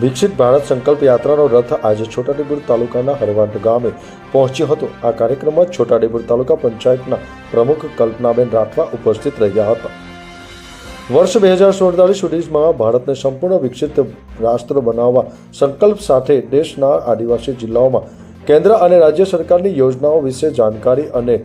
વિકસિત ભારત સંકલ્પ યાત્રાનો રથ આજે છોટાઉદેપુર તાલુકાના હરવાંટ ગામે પહોંચ્યો હતો. આ કાર્યક્રમમાં છોટાઉદેપુર તાલુકા પંચાયતના પ્રમુખ કલ્પનાબેન રાઠવા ઉપસ્થિત રહ્યા હતા. વર્ષ બે હજાર સુડતાલીસ સુધીમાં ભારતને સંપૂર્ણ વિકસિત રાષ્ટ્ર બનાવવા સંકલ્પ સાથે દેશના આદિવાસી જિલ્લાઓમાં કેન્દ્ર અને રાજ્ય સરકારની યોજનાઓ વિશે જાણકારી અને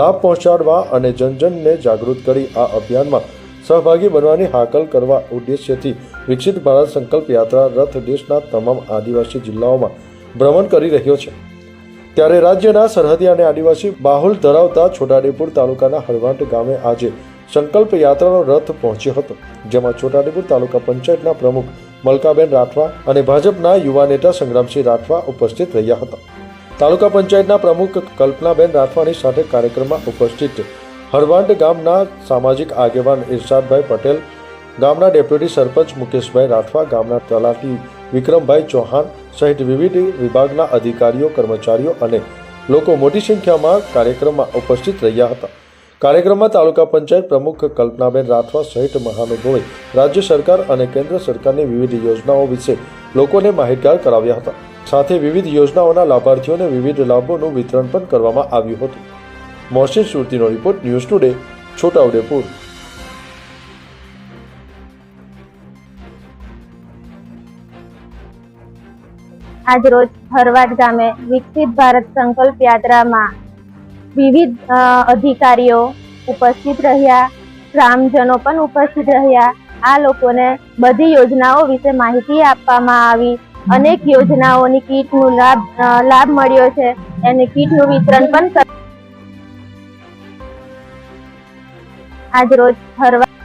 લાભ પહોંચાડવા અને જનજનને જાગૃત કરી આ અભિયાનમાં સહભાગી બનવાની હાકલ કરવા ઉદ્દેશ્યથી વિકસિત ભારત સંકલ્પ યાત્રા રથ દેશના તમામ આદિવાસી જિલ્લાઓમાં ભ્રમણ કરી રહ્યો છે. ત્યારે રાજ્યના સરહદી અને આદિવાસી બાહુલ ધરાવતા છોટાઉદેપુર તાલુકાના હળવાંટ ગામે આજે સંકલ્પ યાત્રાનો રથ પહોંચ્યો હતો, જેમાં છોટાઉદેપુર તાલુકા પંચાયતના પ્રમુખ મલકાબેન રાઠવા અને ભાજપના યુવા નેતા સંગ્રામસિંહ રાઠવા ઉપસ્થિત રહ્યા હતા. તાલુકા પંચાયતના પ્રમુખ કલ્પનાબેન રાઠવાની સાથે કાર્યક્રમમાં ઉપસ્થિત હરવાંટ ગામના સામાજિક આગેવાન ઇરશાદભાઈ પટેલ, ગામના ડેપ્યુટી સરપંચ મુકેશભાઈ રાઠવા, ગામના તલાટી વિક્રમભાઈ ચૌહાણ સહિત વિવિધ વિભાગના અધિકારીઓ, કર્મચારીઓ અને લોકો મોટી સંખ્યામાં કાર્યક્રમમાં ઉપસ્થિત રહ્યા હતા. કાર્યક્રમમાં તાલુકા પંચાયત પ્રમુખ કલ્પનાબેન રાઠવા સહિત મહાનુભાવોએ રાજ્ય સરકાર અને કેન્દ્ર સરકારની વિવિધ યોજનાઓ વિશે લોકોને માહિતગાર કરાવ્યા હતા. સાથે વિવિધ યોજનાઓના લાભાર્થીઓને વિવિધ લાભોનું વિતરણ પણ કરવામાં આવ્યું હતું. મોહસિન સુરતીનો રિપોર્ટ ન્યૂઝ ટુડે, છોટાઉદેપુર. આજરોજ હરવાડ ગામે વિકસિત ભારત સંકલ્પ યાત્રામાં વિવિધ અધિકારીઓ ઉપસ્થિત રહ્યા, ગ્રામજનો પણ ઉપસ્થિત રહ્યા. આ લોકોને બધી યોજનાઓ વિશે માહિતી આપવામાં આવી. અનેક યોજનાઓની કીટનું લાભ લાભ મળ્યો છે. અને કીટનું વિતરણ પણ આજ રોજ હરવાડ